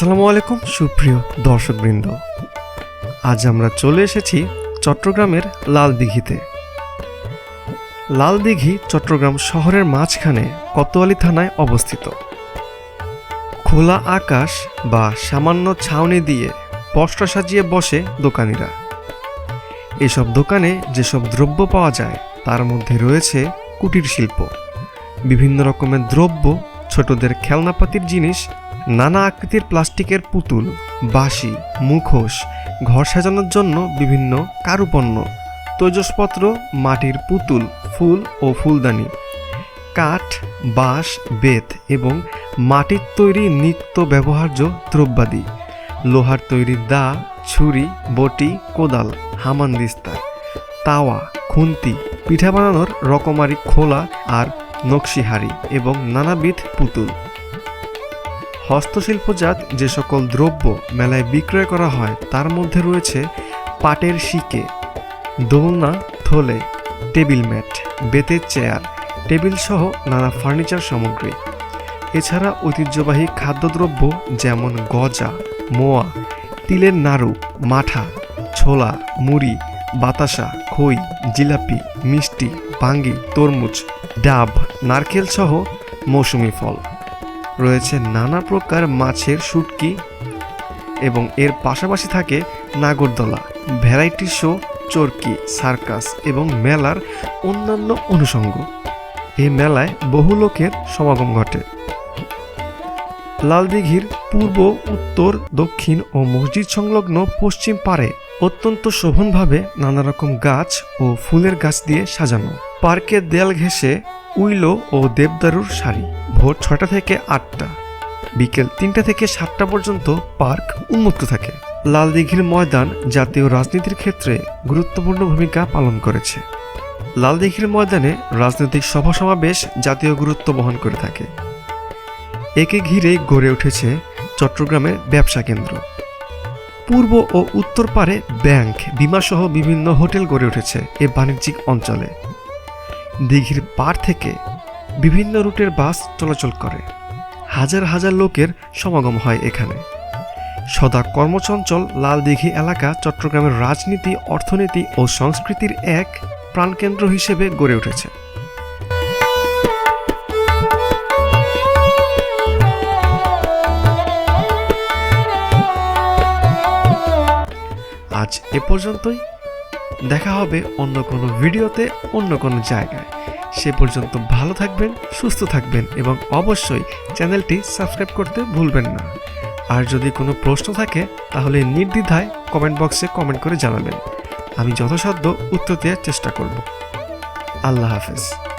আসসালামু আলাইকুম, সুপ্রিয় দর্শকবৃন্দ। আজ আমরা চলে এসেছি চট্টগ্রামের লাল দিঘিতে লাল দিঘি চট্টগ্রাম শহরের মাঝখানে কোতোয়ালি থানায় অবস্থিত। খোলা আকাশ বা সামান্য ছাউনি দিয়ে পশরা সাজিয়ে বসে দোকানিরা। এসব দোকানে যেসব দ্রব্য পাওয়া যায়, তার মধ্যে রয়েছে কুটির শিল্প বিভিন্ন রকমের দ্রব্য, ছোটদের খেলনাপাতির জিনিস নানা আকৃতির প্লাস্টিকের পুতুল, বাঁশি, মুখোশ, ঘর সাজানোর জন্য বিভিন্ন কারুপণ্য, তৈজসপত্র, মাটির পুতুল, ফুল ও ফুলদানি, কাঠ, বাঁশ, বেত এবং মাটির তৈরি নিত্য ব্যবহার্য দ্রব্যাদি, লোহার তৈরি দা, ছুরি, বটি, কোদাল হামানদিস্তা তাওয়া, খুন্তি, পিঠা বানানোর রকমারি খোলা আর নকশিহারি এবং নানাবিধ পুতুল। হস্তশিল্পজাত যে সকল দ্রব্য মেলায় বিক্রয় করা হয়, তার মধ্যে রয়েছে পাটের শিকে, দোলনা, থলে, টেবিল ম্যাট, বেতের চেয়ার, টেবিল সহ নানা ফার্নিচার সামগ্রী। এছাড়া ঐতিহ্যবাহী খাদ্যদ্রব্য যেমন গজা, মোয়া, তিলের নাড়ু, মাঠা, ছোলা, মুড়ি, বাতাসা, খই, জিলাপি, মিষ্টি, বাঙ্গি, তরমুজ, ডাব, নারকেল সহ মৌসুমি ফল। রয়েছে নানা প্রকার মাছের শুটকি এবং এর পাশাপাশি থাকে নাগরদোলা, ভ্যারাইটি শো, চরকি, সার্কাস এবং মেলার অন্যান্য অনুষঙ্গ। এই মেলায় বহু লোকের সমাগম ঘটে। লালদিঘির পূর্ব, উত্তর, দক্ষিণ ও মসজিদ সংলগ্ন পশ্চিম পারে অত্যন্ত শোভনভাবে নানা রকম গাছ ও ফুলের গাছ দিয়ে সাজানো। পার্কের দেয়াল ঘেঁষে উইলো ও দেবদারুর সারি ভোর ছটা থেকে আটটা। বিকেল তিনটা থেকে সাতটা পর্যন্ত পার্ক উন্মুক্ত থাকে। লালদিঘির ময়দান জাতীয় রাজনীতির ক্ষেত্রে গুরুত্বপূর্ণ ভূমিকা পালন করেছে। লালদিঘির ময়দানে রাজনৈতিক সভা সমাবেশ জাতীয় গুরুত্ব বহন করে থাকে। একে ঘিরে গড়ে উঠেছে চট্টগ্রামের ব্যবসা কেন্দ্র। পূর্ব ও উত্তর পারে ব্যাংক, বিমাসহ বিভিন্ন হোটেল গড়ে উঠেছে এ বাণিজ্যিক অঞ্চলে। দিঘির পার থেকে বিভিন্ন রুটের বাস চলাচল করে। হাজার হাজার লোকের সমাগম হয় এখানে। সদা কর্মচঞ্চল লাল দিঘি এলাকা চট্টগ্রামের রাজনীতি, অর্থনীতি ও সংস্কৃতির এক প্রাণকেন্দ্র হিসেবে গড়ে উঠেছে। আজ এ পর্যন্তই। দেখা হবে অন্য কোনো ভিডিওতে, অন্য কোনো জায়গায়। সে পর্যন্ত ভালো থাকবেন, সুস্থ থাকবেন এবং অবশ্যই চ্যানেলটি সাবস্ক্রাইব করতে ভুলবেন না। আর যদি কোনো প্রশ্ন থাকে, তাহলে নির্দ্বিধায় কমেন্ট বক্সে কমেন্ট করে জানাবেন। আমি যথাসাধ্য উত্তর দেওয়ার চেষ্টা করব। আল্লাহ হাফেজ।